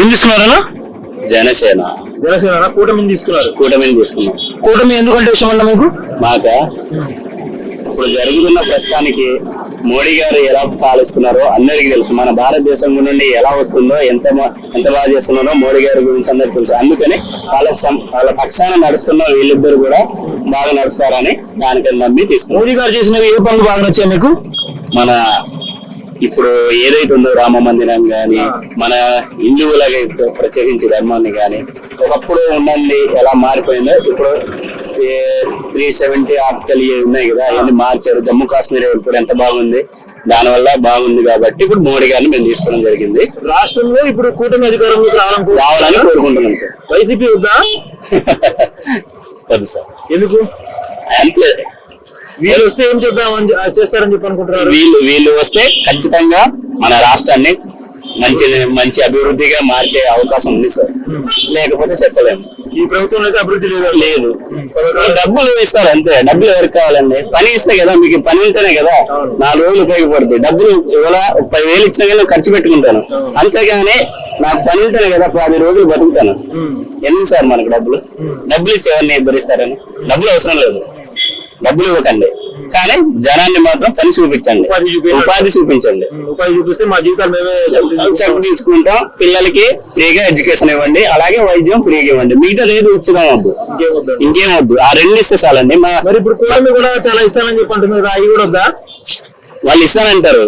ఏం తీసుకున్నారన్నా జనసేన. జనసేన కూటమిని తీసుకున్నారు? కూటమిని తీసుకున్నాం కూటమి ఎందుకంటే ఇష్టం మీకు? మాక? ఇప్పుడు జరుగుతున్న ప్రస్తుతానికి మోడీ గారు ఎలా పాలిస్తున్నారో అందరికీ తెలుసు. మన భారతదేశం నుండి ఎలా వస్తుందో ఎంత ఎంత బాగా చేస్తున్నారో మోడీ గారి గురించి అందరికి తెలుసు. అందుకని వాళ్ళ వాళ్ళ పక్షాన నడుస్తున్న వీళ్ళిద్దరు కూడా బాగా నడుస్తారని దానికని నమ్మి తీసుకున్నాం మోదీ గారు చేసినవి ఏ పనులు బాగా నచ్చాయి మీకు? మన ఇప్పుడు ఏదైతే ఉందో రామ మందిరం గాని మన హిందువులకి ప్రత్యేకించి ధర్మాన్ని గాని ఒకప్పుడు ఉండండి ఎలా మారిపోయిందో ఇప్పుడు త్రీ సెవెంటీ ఆర్టికల్ ఉన్నాయి కదా అవన్నీ మార్చారు. జమ్మూ కాశ్మీర్ ఇప్పుడు ఎంత బాగుంది దానివల్ల బాగుంది కాబట్టి ఇప్పుడు మోడీ గారిని మేము తీసుకోవడం జరిగింది. రాష్ట్రంలో ఇప్పుడు కూటమి అధికారంలోకి రావాలని కోరుకుంటున్నాం సార్. వైసీపీ వద్దా? వద్దు సార్. ఎందుకు? అంతే. వీళ్ళు వస్తే ఏం చేద్దామని చేస్తారని చెప్పి అనుకుంటున్నారు. వీళ్ళు వీళ్ళు వస్తే ఖచ్చితంగా మన రాష్ట్రాన్ని మంచి మంచి అభివృద్ధిగా మార్చే అవకాశం ఉంది సార్. లేకపోతే చెప్పలేము. ఈ ప్రభుత్వంలో అయితే అభివృద్ధి లేదు. లేదు. డబ్బులు ఇస్తారు అంతే. డబ్బులు ఎవరికి కావాలండి? పని ఇస్తే కదా మీకు పని ఉంటేనే కదా. నాలుగు రోజులు ఉపయోగపడుతుంది. డబ్బులు ఇవాళ పదివేలు ఇచ్చినా కానీ ఖర్చు పెట్టుకుంటాను. అంతేగాని నాకు పని ఉంటేనే కదా పది రోజులు బతుకుతాను. ఎందుకు సార్ మనకు డబ్బులు? డబ్బులు ఇచ్చేవాడిని భరిస్తారని డబ్బులు అవసరం లేదు. డబ్బులు ఇవ్వకండి. కానీ జనాన్ని మాత్రం పని చూపించండి. ఉపాధి చూపించండి. ఉపాధి చూపిస్తే మా జీవితాలు మేమే చెక్ తీసుకుంటాం. పిల్లలకి ఫ్రీగా ఎడ్యుకేషన్ ఇవ్వండి. అలాగే వైద్యం ఫ్రీగా ఇవ్వండి. మిగతా ఏది ఉచితం వద్దు. ఇంకేం వద్దు ఆ రెండు ఇస్తే చాలండి. మా మరి ఇప్పుడు కూడా చాలా ఇస్తానని చెప్పి అంటున్నారు. అవి కూడా వద్దా? వాళ్ళు ఇస్తానంటారు.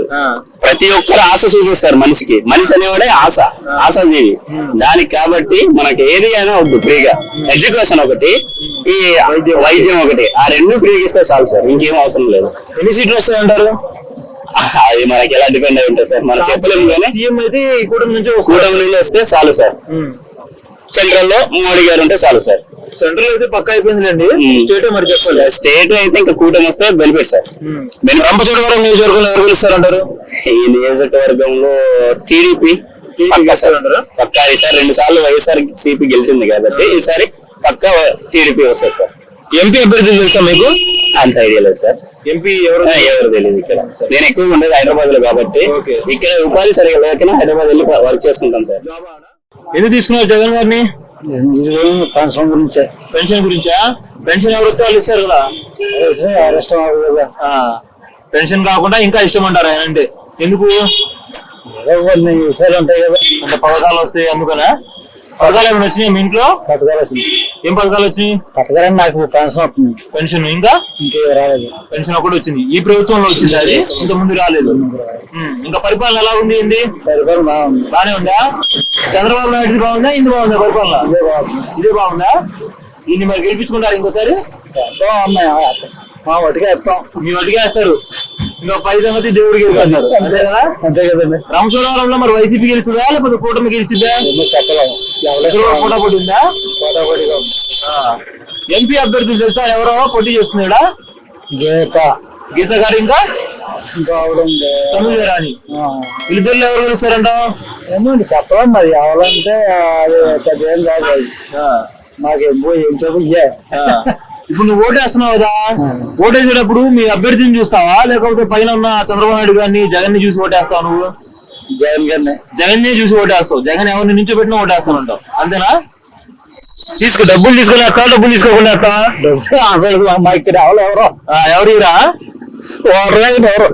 ప్రతి ఒక్కరు ఆశ చూపిస్తారు మనిషికి. మనిషి అనేవాడే ఆశ ఆశాజీవి. దానికి కాబట్టి మనకి ఏది అయినా వద్దు ఫ్రీగా. ఎడ్యుకేషన్ ఒకటి ఈ వైద్యం ఒకటి. ఆ రెండు ఫ్రీగా ఇస్తే చాలు సార్ ఇంకేం అవసరం లేదు. ఎన్ని సీట్లు వస్తాయంటారు అది మనకి ఎలా డిపెండ్ అయి ఉంటుంది సార్? మనం చెప్పలేము కానీ సీఎం అయితే కూటమి నుంచి కూటమి నుండి వస్తే చాలు సార్. సెంట్రల్లో మోడీ గారు ఉంటే చాలు సార్. సెంట్రల్ అయితే పక్క అయిపోయిందిలేండి. ఉమ్. స్టేట్ మరి చెప్పాలి? స్టేట్ అయితే ఇంకా కూటమి వస్తే బెనిఫిట్ సార్. రంపచోడవరం నియోజకవర్గంలో ఎవరు గెలుస్తారంటారు? ఈ నియోజకవర్గంలో టీడీపీ పక్కా సార్ గెలుస్తారంటారా? పక్కా. ఈసారి రెండు సార్లు వైఎస్ఆర్ సిపి గెలిచింది కాబట్టి ఈసారి పక్కా టీడీపీ వస్తుంది సార్. ఎంపీ అభ్యర్థులు తెలుసా మీకు? అంత ఐడియా లేదు సార్. ఎంపీ ఎవరు? ఎవరు తెలియదు ఇక్కడ. నేను ఎక్కువగా ఉండేది హైదరాబాద్లో కాబట్టి. ఇక్కడ ఉపాధి సరిగా లేకనే హైదరాబాద్ వెళ్ళి వర్క్ చేసుకుంటాను సార్. ఎందుకు తీసుకున్నారు జగన్ గారిని? పెన్షన్ గురించే. పెన్షన్ గురించా? పెన్షన్ ఎవరు వస్తే వాళ్ళు ఇస్తారు కదా? పెన్షన్ కాకుండా ఇంకా ఇష్టం అంటారు ఆయన అంటే. ఎందుకు? ఏదో ఉంటాయి కదా. అంటే పథకాలు వస్తాయి అందుకనా. పథకాలు ఏమైనా వచ్చినాయి మీ ఇంట్లో? బతకాల్సింది ఏం పథకాలు వచ్చినాయి? బతకాలని నాకు పెన్షన్ వస్తుంది. పెన్షన్ ఇంకా ఇంకే రాలేదు. పెన్షన్ ఒకటి వచ్చింది. ఈ ప్రభుత్వంలో వచ్చింది అది? ఇంత ముందు రాలేదు. ఇంకా పరిపాలన ఎలా ఉంది ఏంది? పరిపాలన బాగుంది. బానే ఉందా? చంద్రబాబు నాయుడు బాగుందా? ఇంది బాగుందా పరిపాలన? ఇదే బాగుంది. ఇదే బాగుందా? దీన్ని మరి గెలిపించుకుంటారు ఇంకోసారి? మా ఒటిగా ఇస్తాం. మీ వడ్డీగా వేస్తారు. ఇంకా పై సంగతి దేవుడికి గెలుపుతారు అంతే కదా? అంతే కదండి. రామచోడవరంలో మరి వైసీపీ గెలిచిందా? లేకపోతే కూటమి గెలిచిందా? చెప్పలేము ఎక్కడ ఎవరికి పోటా పోటీ ఉందా? పోటాపోటీగా ఉంది. ఎంపీ అభ్యర్థులు తెలుసా? ఎవరో పోటీ చేస్తున్నాడా? గీత. గీత గారు ఇంకా? తమిళ రాణి వీళ్ళిద్దరు ఎవరు గెలుస్తారంట ఏమండి చెప్పలేం మరి. ఎవరంటే అది పెద్ద ఏం కాదు మాకు ఏం చెప్పు ఇప్పుడు నువ్వు ఓటేస్తున్నావు కదా ఓటేసేటప్పుడు మీ అభ్యర్థిని చూస్తావా? లేకపోతే పైన ఉన్న చంద్రబాబు నాయుడు గారిని జగన్ని చూసి ఓటేస్తావు నువ్వు? జగన్ గారిని. జగన్ని చూసి ఓటేస్తావు. జగన్ ఎవరిని నుంచో పెట్టినా ఓటేస్తానంటావు. అంతేనా? తీసుకో డబ్బులు తీసుకుని వస్తావా డబ్బులు తీసుకోకుండా వస్తావా అసలు మా ఇక్కడ ఎవరు ఎవరో? ఎవరు ఇరా ఎవరు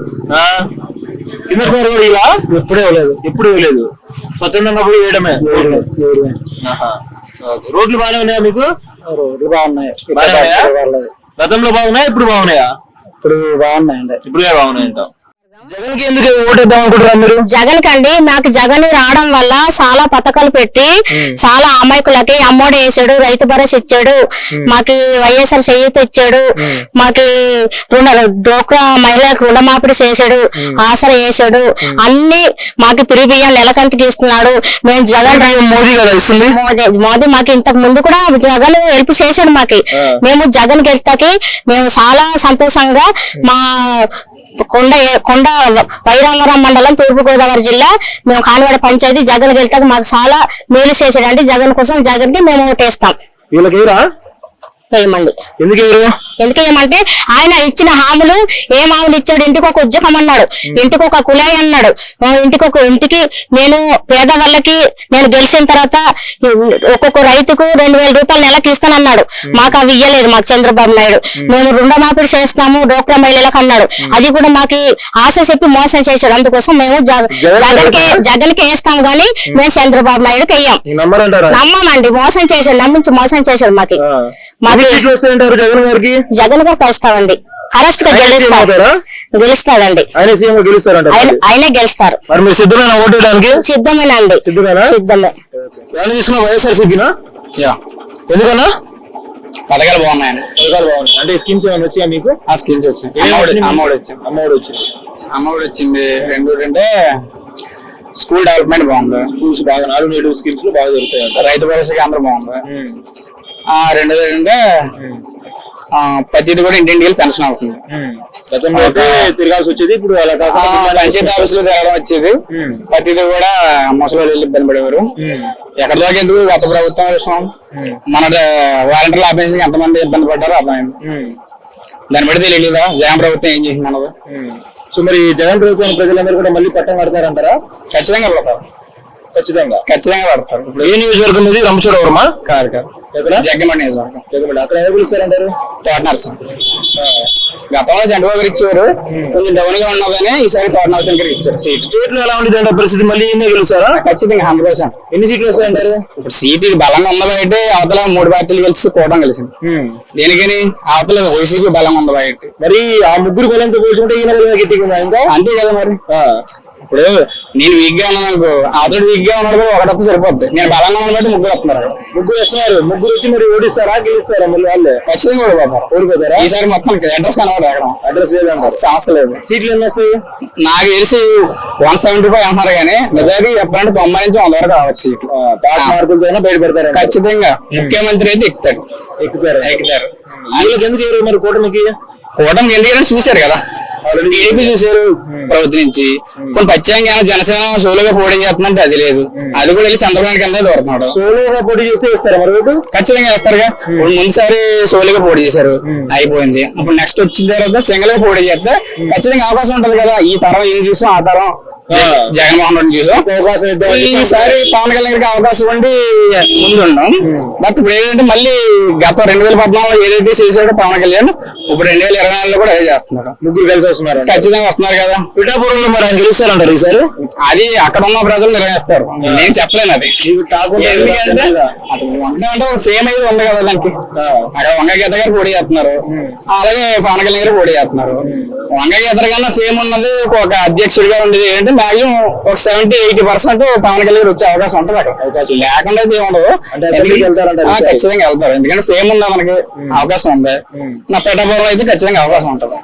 కింద సార్ కూడా ఇలా ఎప్పుడే ఇవ్వలేదు. ఎప్పుడు ఇవ్వలేదు. స్వచ్ఛందంగా పోయి వేయడమే. రోడ్లు బాగానే ఉన్నాయా మీకు? రోడ్లు బాగున్నాయి. గతంలో బాగున్నాయా? ఇప్పుడు బాగున్నాయా? ఇప్పుడు బాగున్నాయండి. ఇప్పుడే బాగున్నాయంట జగన్కి ఎందుకు ఓటేద్దాం అనుకుంటున్నారు మీరు? జగన్ కండి మాకు జగన్ రావడం వల్ల చాలా పథకాలు పెట్టి చాలా అమాయకులకి అమ్మోడు వేసాడు రైతు భరోసా ఇచ్చాడు మాకు వైఎస్ఆర్ చేయూత ఇచ్చాడు మాకు రుణ డోక్రా మహిళలకు రుణమాపిడి చేశాడు ఆసరా వేసాడు అన్ని మాకు పిరిబియ్యం నెలకంటికి ఇస్తున్నాడు మేము జగన్ మోదీ మోదీ మాకు ఇంతకు ముందు కూడా జగన్ హెల్ప్ చేశాడు మాకు. మేము జగన్ గెలిస్తాకి మేము చాలా సంతోషంగా మా కొండ కొండ వైరామరం మండలం తూర్పు గోదావరి జిల్లా మేము కానివాడ పంచాయతీ జగన్ గెలితాక మాకు చాలా మేలు చేశాడంటే జగన్ కోసం జగన్కి మేము ఓటేస్తాం. వీళ్ళకి వేయమండి. ఎందుకు ఎందుకేమంటే ఆయన ఇచ్చిన హామీలు ఏం హామీలు ఇచ్చాడు? ఇంటికి ఒక ఉద్యోగం అన్నాడు. ఇంటికి ఒక కుళాయి అన్నాడు. ఇంటికి ఒక ఇంటికి నేను పేదవాళ్ళకి నేను గెలిచిన తర్వాత ఒక్కొక్క రైతుకు రెండు వేల రూపాయలు నెలకి ఇస్తానన్నాడు. మాకు అవి ఇయ్యలేదు మాకు చంద్రబాబు నాయుడు. మేము. రుణమాఫీ చేస్తాము డోక్రా మహిళలకు అన్నాడు. అది కూడా మాకు ఆశ చెప్పి మోసం చేశాడు. అందుకోసం మేము జగ- జగన్కి జగన్కి వేస్తాం గానీ మేము. చంద్రబాబు నాయుడుకి వెయ్యాం నమ్మమండి మోసం చేశాడు నమ్మించి మోసం చేశాడు మాకు. మాకు జగన్ గారికి జగన్ గారికి వస్తామండి కరెక్ట్గా ఆయన సీఎం గెలుస్తాడు అవుతారా గెలుస్తాడండి. ఆయన సీఎం గెలుస్తారంట ఆయన గెలుస్తారు. మరి మీరు సిద్ధమేనా ఓటేయడానికి? సిద్ధమేనండి సిద్ధమేనా? సిద్ధమే. ఎవరు చూసినా వైఎస్ఆర్సీపీనా? యా. ఎందుకన్నా? పథకాలు బాగున్నాయండి. పథకాలు బాగున్నాయి? అంటే స్కీమ్స్ ఏమైనా వచ్చాయా మీకు? ఆ స్కీమ్స్ వచ్చింది అమ్మఒడి వచ్చింది. అమ్మఒడి వచ్చింది. అమ్మఒడి వచ్చింది. రెండు అంటే స్కూల్ డెవలప్మెంట్ బాగుంది. స్కూల్స్ బాగా నాలుగు నేటివ్ స్కీమ్స్ బాగా దొరుకుతాయి అంట రైతు భరోసా కేంద్రం బాగుంది. ఆ రెండోది ఏంటంటే ప్రతిది కూడా ఇంటింటికి వెళ్ళి పెన్షన్ అవుతుంది. గతంలో అయితే తిరగాల్సి వచ్చేది ఇప్పుడు అలా ఆ, కాకుండా పంచాయతీ ఆఫీసులో తిరగడం వచ్చేది. ప్రతిది కూడా ముసలి వెళ్ళి ఇబ్బంది పడేవారు. ఎక్కడ దాకా ఎందుకు గత ప్రభుత్వం విషయం మన వాలంటీర్లు ఆఫీస్కి ఎంతమంది ఇబ్బంది పడ్డారో అర్థమైంది. దాన్ని బట్టి తెలియదా జగన్ ప్రభుత్వం ఏం చేసింది ఉమ్. సో మరి జగన్ ప్రభుత్వం ప్రజలందరూ కూడా మళ్ళీ పట్టం కడతారంటారా? ఖచ్చితంగా పడతారు ఖచ్చితంగా. ఖచ్చితంగా పడతారు ఇప్పుడు ఏ నియోజకవర్గం ఇది రంపచోడవరమా కాదు కాదు. ఎక్కడ? జగ్గమండి నియోజకవర్గం. జగన్ అక్కడ ఎవరు పిలుస్తారంటారు తోట నరసం గతంలో చంద్రబాబు గారు ఇచ్చారు కొంచెం డౌన్గా ఉన్నదని ఈసారి తోట నరసం గారికి ఇచ్చారు. సీట్ స్టేట్లో ఎలా ఉండేది అంటే పరిస్థితి మళ్ళీ ఈయనే గెలుస్తారా? ఖచ్చితంగా హండ్రెడ్ పర్సెంట్. ఎన్ని సీట్లు వస్తాయంటారు? ఇప్పుడు సీట్ బలంగా ఉంది బయట అవతల మూడు పార్టీలు కలిసి కూడడం కలిసింది. దేనికని? అవతల వైసీపీ బలంగా ఉంది బయట మరి ఆ ముగ్గురు బలంతో పోల్చుకుంటే ఈయన గట్టిగా ఇంకా? అంతే కదా మరి. ఆ. ఇప్పుడు నేను వీక్గా ఉన్నాను అనుకో అవతల వీక్గా ఉన్నాడు కూడా సరిపోద్ది. నేను బలంగా ఉన్న బట్టి ముగ్గురు వస్తున్నారు. ముగ్గురు వస్తున్నారు. ముగ్గురు వచ్చి మరి ఓడిస్తారా గెలుస్తారా మళ్ళీ వాళ్ళే? ఖచ్చితంగా ఓడిపోతారు. ఓడిపోతారా? ఈసారి మొత్తం అడ్రస్ కనబడి ఎక్కడ అడ్రస్ లేదంట సమస్య లేదు సీట్లు ఎన్ని వస్తాయి నాకు తెలిసి వన్ సెవెంటీ ఫైవ్ అంటున్నారు కానీ నిజానికి చెప్పాలంటే తొంభై నుంచి వంద వరకు రావచ్చు సీట్లు. పాస్ మార్కులతో బయట పెడతారు ఖచ్చితంగా. ముఖ్యమంత్రి అయితే ఎక్కుతాడు ఎక్కుతారు. ఎక్కుతారు. వీళ్ళకి ఎందుకు ఎవరు మరి కూటమికి? కూటమికి ఎందుకంటే చూశారు కదా. టీడీపీ చూశారు ప్రభుత్వం నుంచి కొన్ని ప్రత్యేకంగా జనసేన సోలోగా పోటీ చేస్తుందంటే అది లేదు. అది కూడా వెళ్ళి చంద్రబాబు కింద దూరుతున్నాడు సోలోగా పోటీ చేస్తే ఇస్తారా మరి ఖచ్చితంగా వేస్తారుగా ముందుసారి సోలోగా పోటీ చేశారు. అయిపోయింది. ఇప్పుడు నెక్స్ట్ వచ్చిన తర్వాత సింగల్గా పోటీ చేస్తే ఖచ్చితంగా అవకాశం ఉంటది కదా. ఈ తరం ఏం చూసాం ఆ తరం జగన్మోహన్ రెడ్డి చూసాం అవకాశం ఈసారి పవన్ కళ్యాణ్ గారికి అవకాశం ఉండి ముందుండం బట్ ఇప్పుడు ఏంటంటే మళ్ళీ గత రెండు వేల పద్నాలుగులో ఏదైతే చేశాడో పవన్ కళ్యాణ్ ఇప్పుడు రెండు వేల ఇరవై నాలుగులో కూడా అదే చేస్తున్నాడు ముగ్గురు కలిసి వస్తున్నారు ఖచ్చితంగా వస్తున్నారు కదా. పిఠాపురంలో మరి ఆయన గెలుస్తారంటారు ఈసారి? అది అక్కడ ఉన్న ప్రజలు నిర్వహిస్తారు నేను చెప్పలేను అది. ఎందుకంటే అంటే ఫేమ్ అయితే ఉంది కదా దానికి. అక్కడ వంగ గీత గారు పోటీ చేస్తున్నారు. అలాగే పవన్ కళ్యాణ్ గారు పోటీ చేస్తున్నారు. వంగ గీత కన్నా ఫేమ్ ఉన్నది ఒక అధ్యక్షుడిగా ఉండేది ఏంటంటే మాక్సిమం ఒక seventy eighty percent Pawan Kalyan వచ్చే అవకాశం ఉంటుంది అక్కడ. అవకాశం లేకుండా అయితే ఏం ఉండదు. అంటే అసెంబ్లీకి వెళ్తారంటారు ఆ, ఈసారి? ఖచ్చితంగా వెళ్తారు. ఎందుకంటే ఫేమ్ ఉంది మనకి? అవకాశం ఉంది. నా పెట్టబోరం అయితే ఖచ్చితంగా అవకాశం ఉంటుంది.